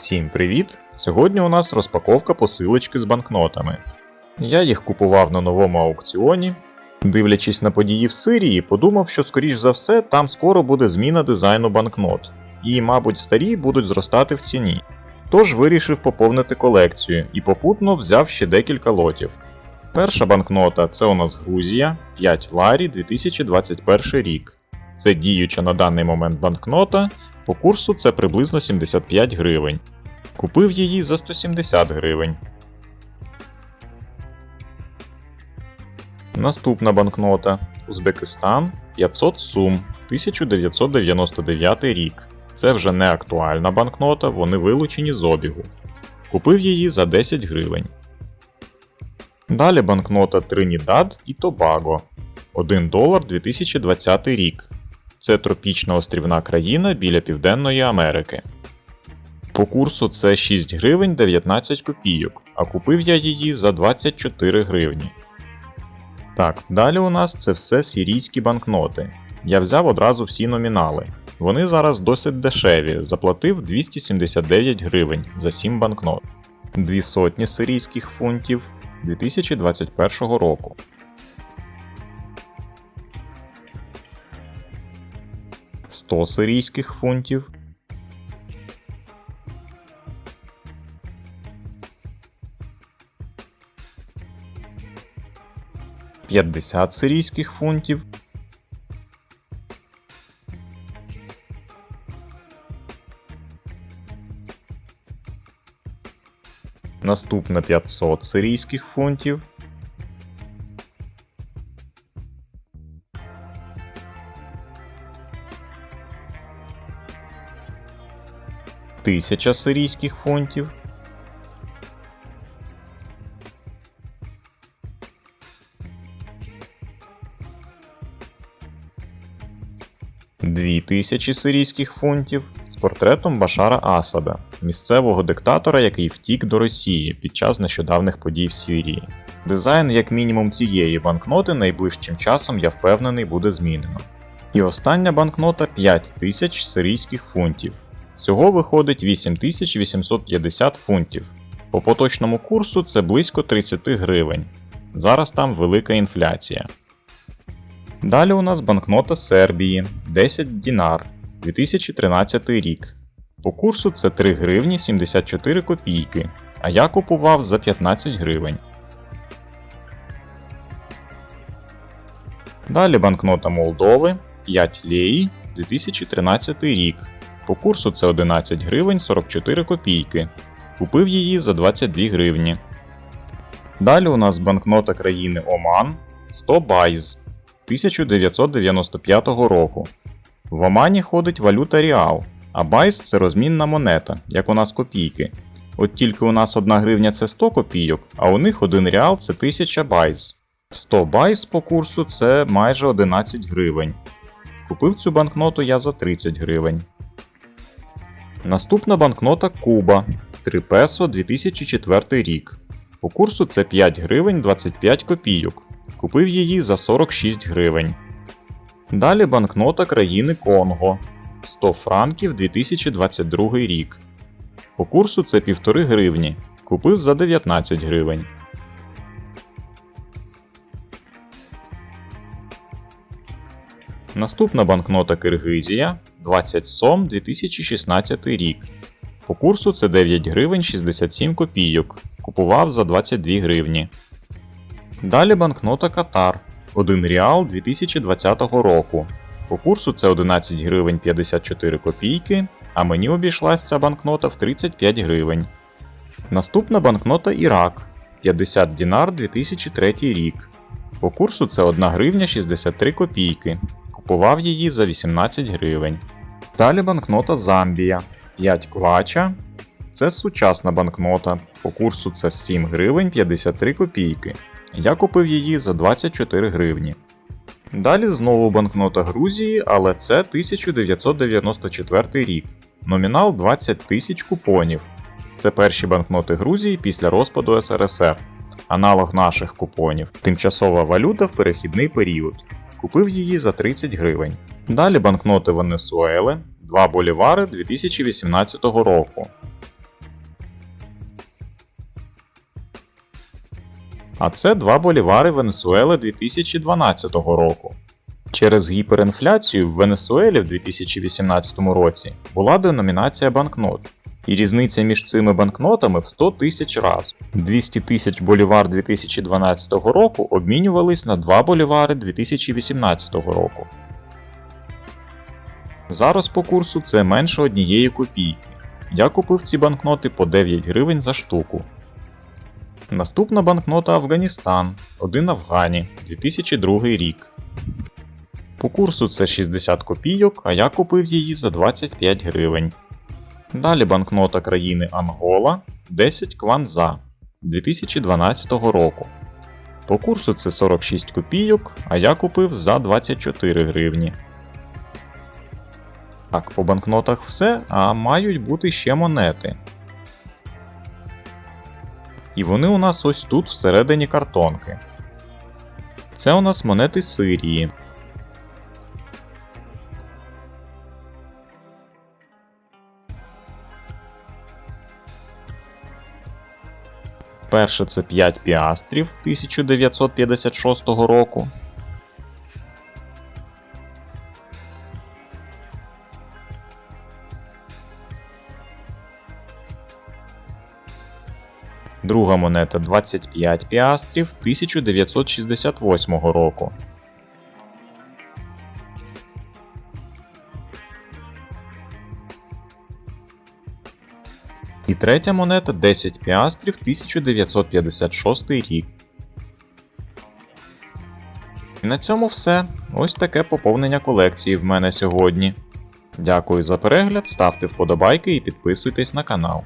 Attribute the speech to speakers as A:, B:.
A: Всім привіт! Сьогодні у нас розпаковка посилочки з банкнотами. Я їх купував на новому аукціоні. Дивлячись на події в Сирії, подумав, що скоріш за все там скоро буде зміна дизайну банкнот, і, мабуть, старі будуть зростати в ціні. Тож вирішив поповнити колекцію і попутно взяв ще декілька лотів. Перша банкнота це у нас Грузія 5 ларі 2021 рік. Це діюча на даний момент банкнота, по курсу це приблизно 75 гривень. Купив її за 170 гривень. Наступна банкнота Узбекистан 500 сум 1999 рік. Це вже не актуальна банкнота, вони вилучені з обігу. Купив її за 10 гривень. Далі банкнота Тринідад і Тобаго 1 долар 2020 рік. Це тропічна острівна країна біля Південної Америки. По курсу це 6 гривень 19 копійок, а купив я її за 24 гривні. Так, далі у нас це все сирійські банкноти. Я взяв одразу всі номінали. Вони зараз досить дешеві, заплатив 279 гривень за 7 банкнот, 2 сотні сирійських фунтів 2021 року. Сто сирійських фунтів. П'ятдесят сирійських фунтів. Наступна 500 сирійських фунтів. Тисяча сирійських фунтів. Дві тисячі сирійських фунтів з портретом Башара Асада, місцевого диктатора, який втік до Росії під час нещодавних подій в Сирії. Дизайн, як мінімум, цієї банкноти найближчим часом, я впевнений, буде змінено. І остання банкнота 5 тисяч сирійських фунтів. Всього виходить 8850 фунтів. По поточному курсу це близько 30 гривень. Зараз там велика інфляція. Далі у нас банкнота Сербії 10 дінар 2013 рік. По курсу це 3 гривні 74 копійки, а я купував за 15 гривень. Далі банкнота Молдови 5 леї 2013 рік. По курсу це 11 гривень 44 копійки. Купив її за 22 гривні. Далі у нас банкнота країни Оман 100 байз 1995 року. В Омані ходить валюта Ріал, а байз це розмінна монета, як у нас копійки. От тільки у нас 1 гривня це 100 копійок, а у них 1 реал це 1000 байз. 100 байз по курсу це майже 11 гривень. Купив цю банкноту я за 30 гривень. Наступна банкнота Куба 3 песо 2004 рік. По курсу це 5 гривень 25 копійок. Купив її за 46 гривень. Далі банкнота країни Конго 100 франків 2022 рік. По курсу це 1,5 гривні. Купив за 19 гривень. Наступна банкнота Киргизія 20 сом 2016 рік. По курсу це 9 гривень 67 копійок. Купував за 22 гривні. Далі банкнота Катар 1 реал 2020 року. По курсу це 11 гривень 54 копійки, а мені обійшлась ця банкнота в 35 гривень. Наступна банкнота Ірак 50 дінар 2003 рік. По курсу це 1 гривня 63 копійки. Купував її за 18 гривень. Далі банкнота Замбія 5 квача. Це сучасна банкнота. По курсу це 7 гривень 53 копійки. Я купив її за 24 гривні. Далі знову банкнота Грузії, але це 1994 рік. Номінал 20 тисяч купонів. Це перші банкноти Грузії після розпаду СРСР, аналог наших купонів, тимчасова валюта в перехідний період купив її за 30 гривень. Далі банкноти Венесуели, 2 болівари 2018 року. А це 2 болівари Венесуели 2012 року. Через гіперінфляцію в Венесуелі в 2018 році була деномінація банкнот і різниця між цими банкнотами в 100 тисяч раз. 200 тисяч болівар 2012 року обмінювались на 2 болівари 2018 року. Зараз по курсу це менше однієї копійки. Я купив ці банкноти по 9 гривень за штуку. Наступна банкнота Афганістан, 1 Афгані, 2002 рік. По курсу це 60 копійок, а я купив її за 25 гривень. Далі банкнота країни Ангола 10 кванза 2012 року. По курсу це 46 копійок, а я купив за 24 гривні. Так, по банкнотах все, а мають бути ще монети. І вони у нас ось тут всередині картонки. Це у нас монети Сирії. Перше це 5 піастрів 1956 року. Друга монета 25 піастрів 1968 року. І третя монета 10 піастрів 1956 рік. І на цьому все. Ось таке поповнення колекції в мене сьогодні. Дякую за перегляд, ставте вподобайки і підписуйтесь на канал.